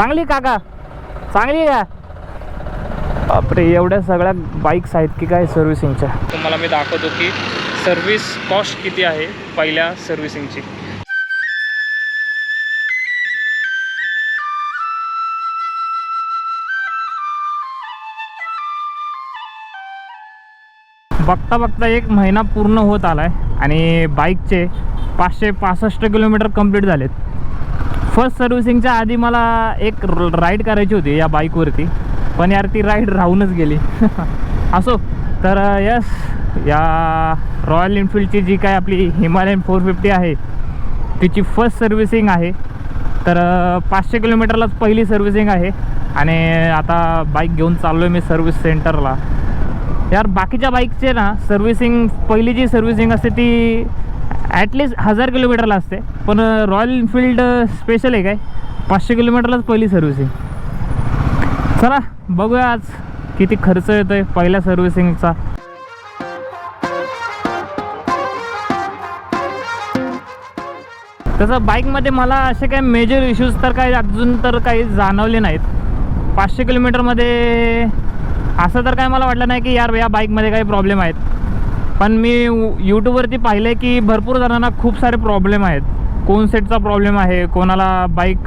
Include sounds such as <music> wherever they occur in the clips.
चांगली काका. चांगली का बापरे एवढ्या सगळ्या बाईक्स आहेत की काय सर्व्हिसिंगच्या तुम्हाला मी दाखवतो की सर्व्हिस कॉस्ट किती आहे पहिल्या सर्व्हिसिंगची बघता बघता एक महिना पूर्ण होत आला आहे आणि बाईकचे पाचशे पासष्ट किलोमीटर कंप्लीट झालेत. फर्स्ट सर्व्हिसिंगच्या आधी मला एक राईड करायची होती या बाईकवरती पण यार ती राईड राहूनच गेली. <laughs> असो तर यस या रॉयल एनफिल्डची जी काय आपली हिमालयन फोर फिफ्टी आहे तिची फर्स्ट सर्व्हिसिंग आहे. तर पाचशे किलोमीटरलाच पहिली सर्व्हिसिंग आहे. आणि आता बाईक घेऊन चाललो आहे मी सर्व्हिस सेंटरला यार बाकीच्या बाईकचे ना सर्व्हिसिंग पहिली जी सर्व्हिसिंग असते ती ॲटलिस्ट हजार किलोमीटरला असते. पण रॉयल एनफिल्ड स्पेशल आहे काय? पाचशे किलोमीटरलाच पहिली सर्व्हिसिंग चला बघूया आज किती खर्च येतो आहे पहिल्या सर्व्हिसिंगचा तसं बाईकमध्ये मला असे काही मेजर इश्यूज तर काही अजून तर काही जाणवले नाहीत. पाचशे किलोमीटरमध्ये असं तर काय मला वाटलं नाही की यार या बाईकमध्ये काही प्रॉब्लेम आहेत. पण मी यूट्यूबवरती पाहिलं आहे की भरपूर जणांना खूप सारे प्रॉब्लेम आहेत. कोण सेटचा प्रॉब्लेम आहे कोणाला बाईक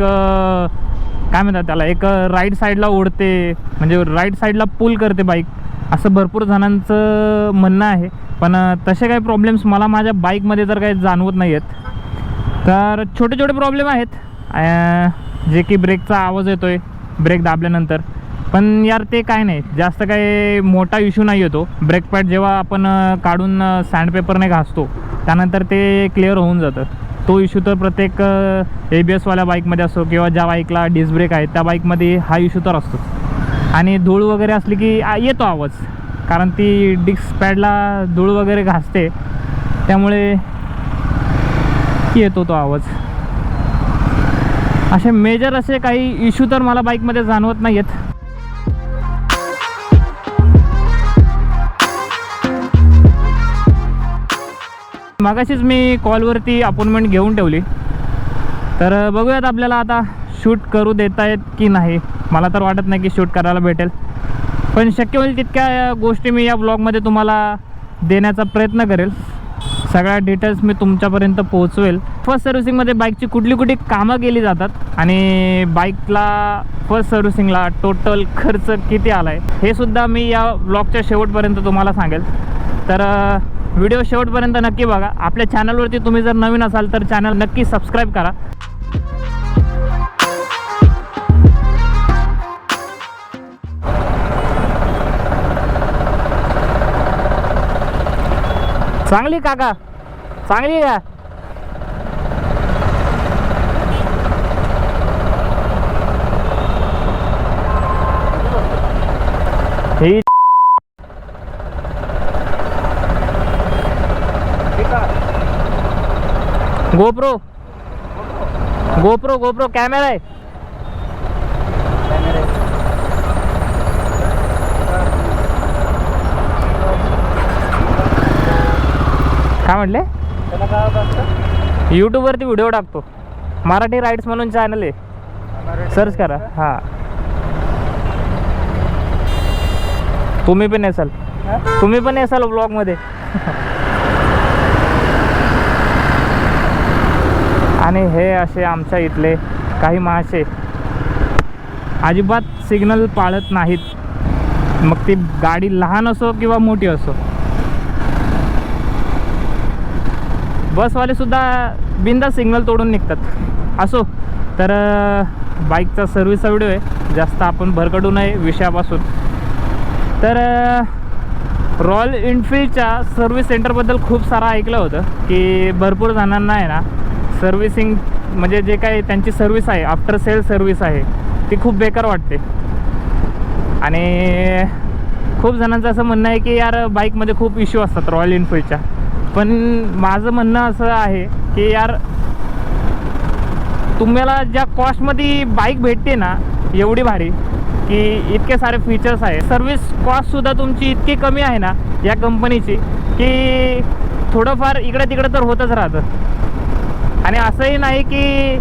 काय म्हणतात त्याला एक राईट साईडला ओढते म्हणजे राईट साईडला पुल करते बाईक असं भरपूर जणांचं म्हणणं आहे. पण तसे काही प्रॉब्लेम्स मला माझ्या बाईकमध्ये तर काही जाणवत नाही आहेत तर छोटे छोटे प्रॉब्लेम आहेत जे की ब्रेकचा आवाज येतो आहे ब्रेक दाबल्यानंतर. पण यार ते काय नाही जास्त काही मोठा इश्यू नाही येतो ब्रेक पॅड जेव्हा आपण काढून सँडपेपरने घासतो त्यानंतर ते क्लिअर होऊन जातं. तो इश्यू तर प्रत्येक ए बी एसवाल्या बाईकमध्ये असो किंवा ज्या बाईकला डिस्क ब्रेक आहे त्या बाईकमध्ये हा इश्यू तर असतोच. आणि धूळ वगैरे असली की येतो आवाज. कारण ती डिस्क पॅडला धूळ वगैरे घासते त्यामुळे येतो तो आवाज. असे मेजर असे काही इश्यू तर मला बाईकमध्ये जाणवत नाही आहेत मागाशीच मी कॉलवरती अपॉइंटमेंट घेऊन ठेवली. तर बघूयात आपल्याला आता शूट करू देता येत की नाही. मला तर वाटत नाही की शूट करायला भेटेल. पण शक्य होईल तितक्या गोष्टी मी या ब्लॉगमध्ये तुम्हाला देण्याचा प्रयत्न करेल. सगळ्या डिटेल्स मी तुमच्यापर्यंत पोहोचवेल. फर्स्ट सर्व्हिसिंगमध्ये बाईकची कुठली कुठली कामं केली जातात आणि बाईकला फर्स्ट सर्व्हिसिंगला टोटल खर्च किती आला आहे हे सुद्धा मी या ब्लॉगच्या शेवटपर्यंत तुम्हाला सांगेल. तर व्हिडिओ शेवटपर्यंत नक्की बघा. आपल्या चॅनलवरती तुम्ही जर नवीन असाल तर चॅनल नक्की सबस्क्राईब करा. चांगली काका. चांगली का ही गोप्रो. गोप्रो गोप्रो कॅमेरा आहे. काय म्हटले? यूट्यूबवरती व्हिडिओ टाकतो. मराठी राईड्स म्हणून चॅनल आहे. सर्च करा. हां. तुम्ही पण येसाल? तुम्ही पण येसाल ब्लॉगमध्ये आणि हे असे आमच्या इथले काही मासे अजिबात सिग्नल पाळत नाहीत. मग ती गाडी लहान असो किंवा मोठी असो. बसवाले सुद्धा बिंदा सिग्नल तोडून निघतात. असो तर बाईकचा सर्व्हिसचा व्हिडिओ आहे. जास्त आपण भरकडू नये विषयापासून. तर रॉयल एनफिल्डच्या सर्व्हिस सेंटरबद्दल खूप सारं ऐकलं होतं की भरपूर जणांना आहे ना सर्व्हिसिंग म्हणजे जे काही त्यांची सर्व्हिस आहे आफ्टर सेल सर्व्हिस आहे ती खूप बेकार वाटते. आणि खूप जणांचं असं म्हणणं आहे की यार बाईकमध्ये खूप इश्यू असतात रॉयल एनफिल्डच्या पण माझं म्हणणं असं आहे की यार तुम्हाला ज्या कॉस्टमध्ये बाईक भेटते ना एवढी भारी की इतके सारे फीचर्स आहे. सर्विस कॉस्टसुद्धा तुमची इतकी कमी आहे ना या कंपनीची की थोडंफार इकडं तिकडं तर होतच राहतं. आणि असंही नाही की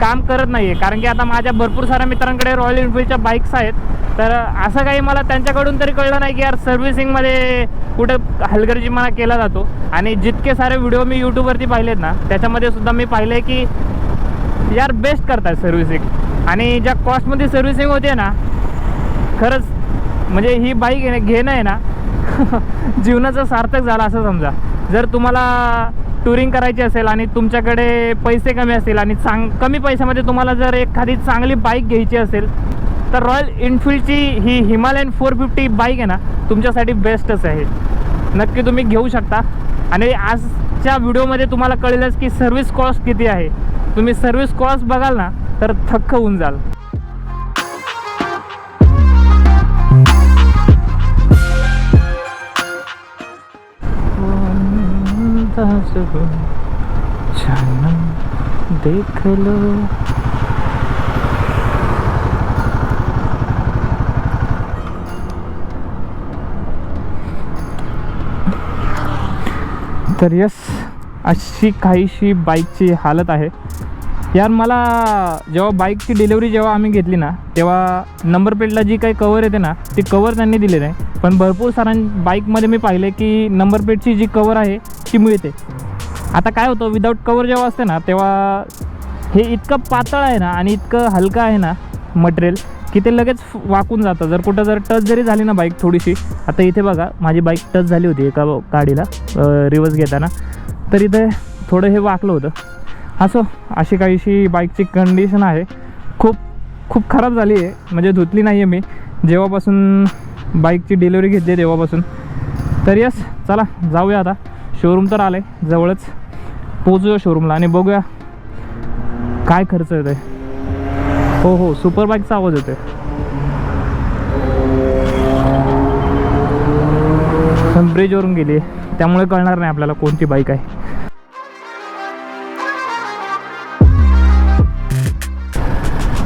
काम करत नाही आहे कारण की आता माझ्या भरपूर साऱ्या मित्रांकडे रॉयल एनफिल्डच्या बाईक्स आहेत. तर असं काही मला त्यांच्याकडून तरी कळलं नाही की यार सर्व्हिसिंगमध्ये कुठं हलगर्जीपणा केला जातो. आणि जितके सारे व्हिडिओ मी यूट्यूबवरती पाहिलेत ना त्याच्यामध्ये सुद्धा मी पाहिलं आहे की यार बेस्ट करतात सर्व्हिसिंग आणि ज्या कॉस्टमध्ये सर्व्हिसिंग होते ना खरंच म्हणजे ही बाईक घेणं आहे ना <laughs> जीवनाचं सार्थक झालं असं समजा. जर तुम्हाला टुरिंग करायची असेल आणि तुमच्याकडे पैसे कमी असतील आणि चांग कमी पैशामध्ये तुम्हाला जर एखादी चांगली बाईक घ्यायची असेल तर रॉयल एनफिल्डची ही हिमालयन फोर फिफ्टी बाईक आहे ना तुमच्यासाठी बेस्टच आहे. नक्की तुम्ही घेऊ शकता. आणि आजच्या व्हिडिओमध्ये तुम्हाला कळेलच की सर्व्हिस कॉस्ट किती आहे. तुम्ही सर्व्हिस कॉस्ट बघाल ना तर थक्क होऊन जाल. देख लो। तर यस अशी काहीशी बाईकची हालत आहे. यार मला जेव्हा बाईकची डिलेवरी जेव्हा आम्ही घेतली ना तेव्हा नंबर प्लेटला जी काही कवर येते ना ती कवर त्यांनी दिली नाही. पण भरपूर साऱ्या बाईकमध्ये मी पाहिले की नंबर प्लेटची जी कवर आहे ती मिळते. आता काय होतं विदाऊट कवर जेव्हा असते ना तेव्हा हे इतकं पातळ आहे ना आणि इतकं हलकं आहे ना मटेरियल की ते लगेच वाकून जातं. जर कुठं जर टच जरी झाली ना बाईक थोडीशी आता इथे बघा माझी बाईक टच झाली होती एका गाडीला रिवर्स घेताना. तर इथे थोडं हे वाकलं होतं. असो अशी काहीशी बाईकची कंडिशन आहे. खूप खूप खराब झाली आहे. म्हणजे धुतली नाही आहे मी. जेव्हापासून बाईकची डिलिव्हरी घेतली तेव्हापासून. तर यस चला जाऊया आता. शोरूम तर आलं आहे जवळच. पोचूया शोरूमला आणि बघूया काय खर्च येतो आहे हो हो सुपर बाईकचा आवाज येतोय. पण ब्रिजवरून गेली आहे त्यामुळे कळणार नाही आपल्याला कोणती बाईक आहे.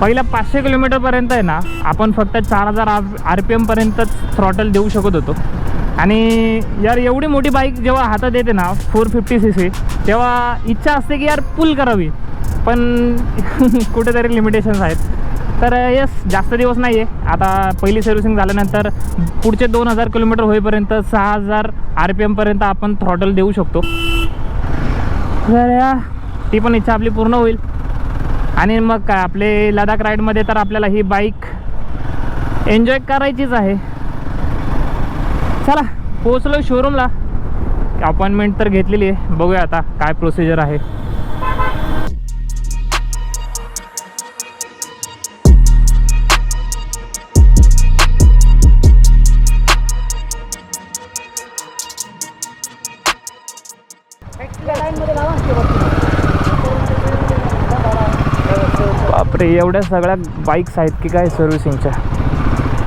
पहिल्या पाचशे किलोमीटरपर्यंत आहे ना आपण फक्त चार हजार आर पी एमपर्यंतच थ्रॉटल देऊ शकत होतो. आणि यार एवढी मोठी बाईक जेव्हा हातात येते ना फोर फिफ्टी सी सी तेव्हा इच्छा असते की यार पुल करावी. पण <laughs> कुठेतरी लिमिटेशन्स आहेत. तर येस जास्त दिवस नाही आहे आता पहिली सर्व्हिसिंग झाल्यानंतर पुढचे दोन हजार किलोमीटर होईपर्यंत सहा हजार आर पी एमपर्यंत आपण थ्रॉटल देऊ शकतो. तर ती पण इच्छा आपली पूर्ण होईल. आणि मग काय आपले लडाख राईडमध्ये तर आपल्याला ही बाईक एन्जॉय करायचीच आहे. चला. पोहोचलो शोरूमला अपॉइंटमेंट तर घेतलेली आहे. बघूया आता काय प्रोसिजर आहे. बापरे एवढ्या सगळ्या बाईक्स आहेत की काय सर्व्हिसिंगच्या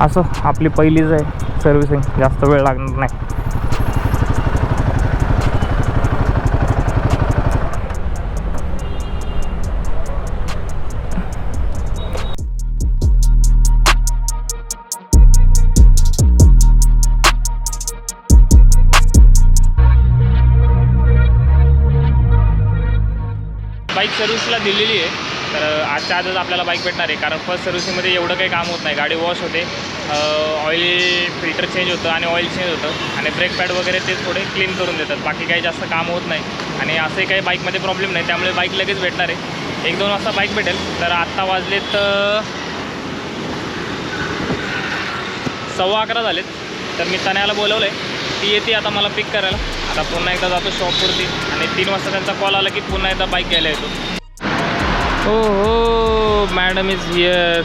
असो आपली पहिलीच आहे. सर्व्हिसिंग. जास्त वेळ लागणार नाही. आजच आपल्याला बाईक भेटणार आहे. कारण फर्स्ट सर्व्हिसिंगमध्ये एवढं काही काम होत नाही. गाडी वॉश होते. ऑइल फिल्टर चेंज होतं आणि ऑइल चेंज होतं. आणि ब्रेक पॅड वगैरे ते थोडे क्लीन करून देतात. बाकी काही जास्त काम होत नाही. आणि असंही काही बाईकमध्ये प्रॉब्लेम नाही. त्यामुळे बाईक लगेच भेटणार आहे. एक दोन वाजता बाईक भेटेल. तर आत्ता वाजलेत सव्वा अकरा झालेत. तर मी तन्याला बोलवलं आहे ती येते आता मला पिक करायला. आता पुन्हा एकदा जातो शॉपवरती आणि तीन वाजता त्यांचा कॉल आला की पुन्हा एकदा बाईक घ्यायला येतो. हो हो मॅडम इज हिअर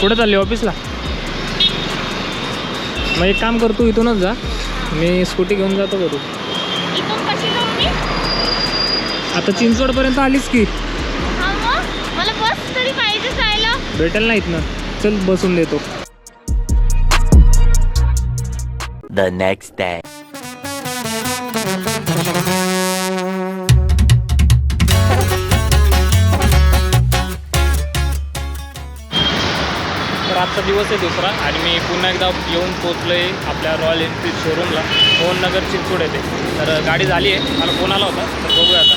कुठं चालली ऑफिसला मग एक काम कर तू इथूनच जा. मी स्कूटी घेऊन जातो करू इथून कशी जाऊ मी? आता चिंचवडपर्यंत आलीच की. हा मग? मला बस तरी पाहिजे जायला. भेटेल ना इथनं. चल बसून देतो. The next day. तर आजचा दिवस आहे दुसरा आणि मी पुन्हा एकदा येऊन पोचलो आहे आपल्या रॉयल एनफील्ड शोरूमला मोहननगर चिंचोड येते तर गाडी झाली आहे. मला फोन आला होता. तर बघूया आता.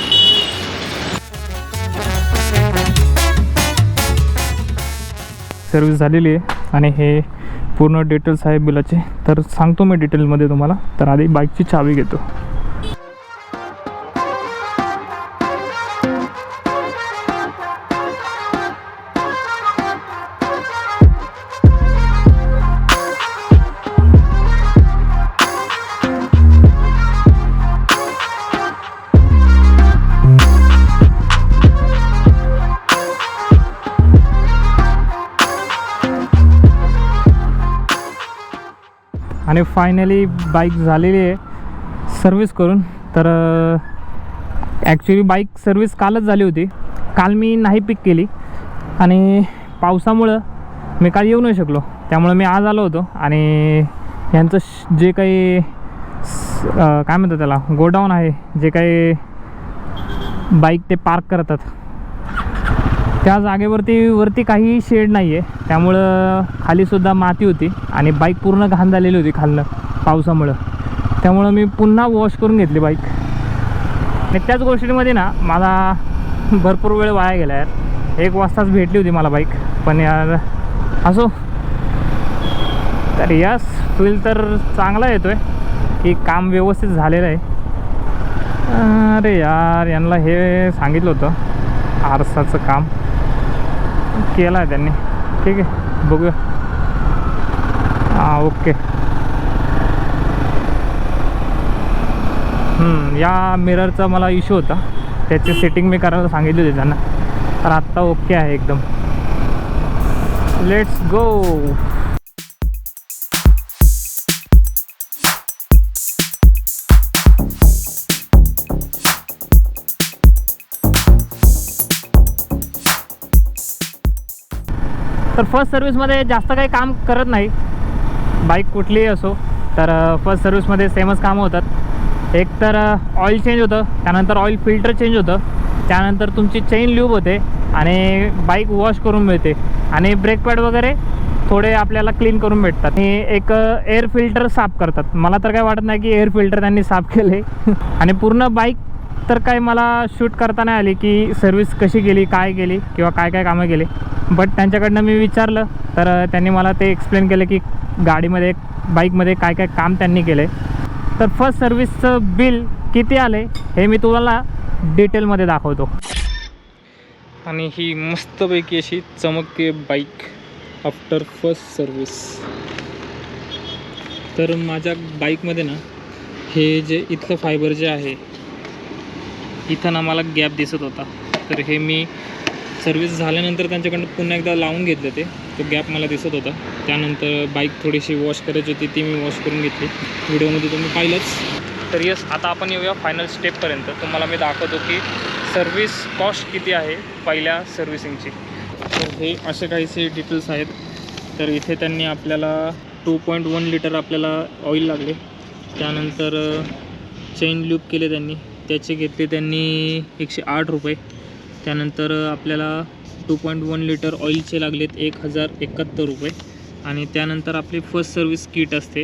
सर्विस झालेली आहे. आणि हे पूर्ण डिटेल्स आहे बिलाचे. तर सांगतो मी डिटेलमध्ये तुम्हाला. तर आधी बाईकची चावी घेतो. आणि फायनली बाईक झालेली आहे. सर्विस करून. तर ॲक्च्युली बाईक सर्विस कालच झाली होती. काल मी नाही पिक केली. आणि पावसामुळं मी काल येऊ नाही शकलो. त्यामुळं मी आज आलो होतो. आणि यांचं श- जे काही काय म्हणतात त्याला गोडाऊन आहे. जे काही बाईक ते पार्क करतात. त्या जागेवरती वरती काही शेड नाही आहे त्यामुळं खालीसुद्धा माती होती आणि बाईक पूर्ण घाण झालेली होती खालनं पावसामुळं. त्यामुळं मी पुन्हा वॉश करून घेतली बाईक आणि त्याच गोष्टीमध्ये ना मला भरपूर वेळ वाया गेला यार. एक वाजताच भेटली होती मला बाईक पण यार असो. तर यस फील तर चांगला येतो आहे की काम व्यवस्थित झालेलं आहे. अरे यार यांना हे सांगितलं होतं आरसाचं काम. केला आहे त्यांनी. ठीक आहे बघूया. हां ओके. या मिररचा मला इश्यू होता. त्याची सेटिंग मी करायला सांगितली होती त्यांना. तर आत्ता ओके आहे एकदम. लेट्स गो तर फर्स्ट सर्विसमध्ये जास्त काही काम करत नाही. बाईक कुठलीही असो तर फर्स्ट सर्विसमध्ये सेमच कामं होतात. एक तर ऑइल चेंज होतं त्यानंतर ऑइल फिल्टर चेंज होतं. त्यानंतर तुमची चेन ल्यूब होते आणि बाईक वॉश करून मिळते. आणि ब्रेक पॅड वगैरे थोडे आपल्याला क्लीन करून भेटतात. आणि एक एअर फिल्टर साफ करतात. मला तर काय वाटत नाही की एअर फिल्टर त्यांनी साफ केले <laughs> आणि पूर्ण बाईक तर काय मला शूट करता नाही आली की सर्विस कशी केली काय केली किंवा काय काय कामं गेली. बट त्यांच्याकडनं मी विचारलं तर त्यांनी मला ते एक्सप्लेन केलं की गाडीमध्ये बाईकमध्ये काय काय काम त्यांनी केलं तर फर्स्ट सर्व्हिसचं बिल किती आले हे मी तुम्हाला डिटेलमध्ये दाखवतो. आणि ही मस्तपैकी अशी चमकते बाईक आफ्टर फर्स्ट सर्व्हिस तर माझ्या बाईकमध्ये ना हे जे इथलं फायबर जे आहे इथं ना मला गॅप दिसत होता. तर हे मी सर्विस झाल्यानंतर त्यांच्याकडनं पुन्हा एकदा लावून घेतलं ते. तो गॅप मला दिसत होता. त्यानंतर बाईक थोडीशी वॉश करायची होती ती मी वॉश करून घेतली. व्हिडिओमध्ये तुम्ही पाहिलंच. तर यस आता आपण येऊया फायनल स्टेपपर्यंत तुम्हाला मी दाखवतो की सर्विस कॉस्ट किती आहे पहिल्या सर्व्हिसिंगची तर हे असे काहीसे डिटेल्स आहेत. तर इथे त्यांनी आपल्याला टू पॉईंट वन लिटर आपल्याला ऑइल लागले. त्यानंतर uh, चेन लूप केले त्यांनी. त्याचे घेतले त्यांनी एकशे आठ रुपये. त्यानंतर आपल्याला टू पॉईंट वन लिटर ऑइलचे लागलेत एक हजार एकाहत्तर रुपये. आणि त्यानंतर आपली फर्स्ट सर्विस किट असते.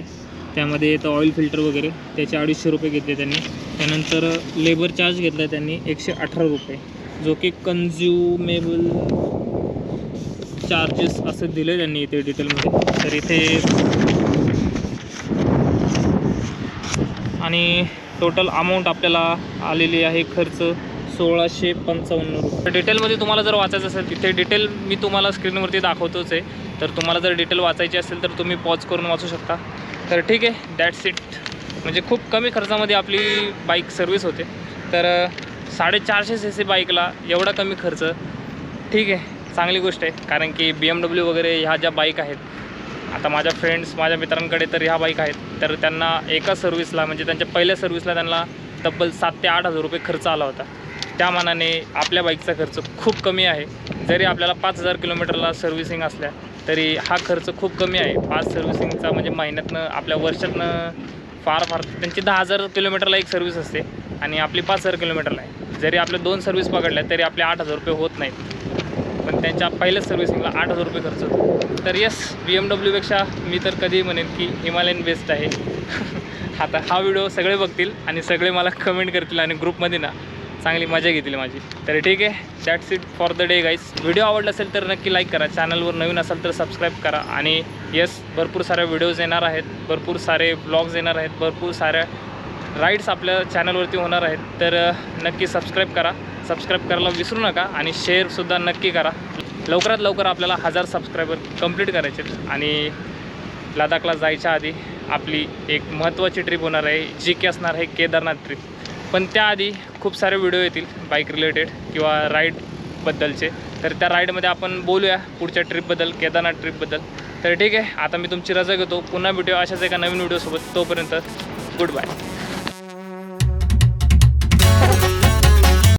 त्यामध्ये येतं ऑइल फिल्टर वगैरे. त्याचे अडीचशे रुपये घेतले त्यांनी. त्यानंतर लेबर चार्ज घेतला त्यांनी एकशे अठरा रुपये. जो की कन्झ्युमेबल चार्जेस असं दिले त्यांनी इथे डिटेलमध्ये तर इथे आणि टोटल अमाऊंट आपल्याला आलेली आहे खर्च सोळाशे पंचावन्न रुपये. डिटेलमध्ये तुम्हाला जर वाचायचं असेल तिथे डिटेल मी तुम्हाला स्क्रीनवरती दाखवतोच आहे. तर तुम्हाला जर डिटेल वाचायची असेल तर तुम्ही पॉज करून वाचू शकता. तर ठीक आहे दॅट्स इट म्हणजे खूप कमी खर्चामध्ये आपली बाईक सर्व्हिस होते. तर साडेचारशे सी सी बाईकला एवढा कमी खर्च. ठीक आहे चांगली गोष्ट आहे. कारण की बी एम डब्ल्यू वगैरे ह्या ज्या बाईक आहेत आता माझ्या फ्रेंड्स माझ्या मित्रांकडे तर ह्या बाईक आहेत. तर त्यांना एका सर्व्हिसला म्हणजे त्यांच्या पहिल्या सर्व्हिसला त्यांना तब्बल सात ते आठ हजार रुपये खर्च आला होता. त्या मानाने आपल्या बाईकचा खर्च खूप कमी आहे. जरी आपल्याला पाच हजार किलोमीटरला सर्व्हिसिंग असल्या तरी हा खर्च खूप कमी आहे. पाच सर्व्हिसिंगचा म्हणजे महिन्यातनं आपल्या वर्षातनं फार फार त्यांची दहा हजार किलोमीटरला एक सर्व्हिस असते. आणि आपली पाच हजार किलोमीटरला आहे. जरी आपल्या दोन सर्व्हिस पकडल्या तरी आपले आठ हजार रुपये होत नाहीत. पण त्यांच्या पहिल्याच सर्व्हिसिंगला आठ हजार रुपये खर्च होतो. तर येस बी एम डब्ल्यूपेक्षा मी तर कधीही म्हणेन की हिमालयन बेस्ट आहे. <laughs> आता हा व्हिडिओ सगळे बघतील आणि सगळे मला कमेंट करतील आणि ग्रुपमध्ये ना चांगली मजा घेतील माझी. तर ठीक आहे that's it for the day guys video आवडला असेल तर नक्की लाईक करा. चॅनलवर नवीन असाल तर सबस्क्राईब करा. आणि येस भरपूर साऱ्या व्हिडिओज येणार आहेत. भरपूर सारे ब्लॉग्स येणार आहेत. भरपूर साऱ्या राईड्स आपल्या चॅनलवरती होणार आहेत. तर नक्की सबस्क्राईब करा. सबस्क्राईब करायला विसरू नका आणि शेअरसुद्धा नक्की करा. लवकरात लवकर आपल्याला हजार सबस्क्रायबर कंप्लीट करायचे आहेत. आणि लडाखला जायच्या आधी आपली एक महत्त्वाची ट्रिप होणार आहे. जी की असणार आहे केदारनाथ ट्रिप पण त्याआधी खूप सारे व्हिडिओ येतील बाईक रिलेटेड किंवा राईडबद्दलचे तर त्या राईडमध्ये आपण बोलूया पुढच्या ट्रिपबद्दल केदारनाथ ट्रिपबद्दल तर ठीक आहे आता मी तुमची रजा घेतो. पुन्हा भेटूया अशाच एका नवीन व्हिडिओसोबत तोपर्यंत गुड बाय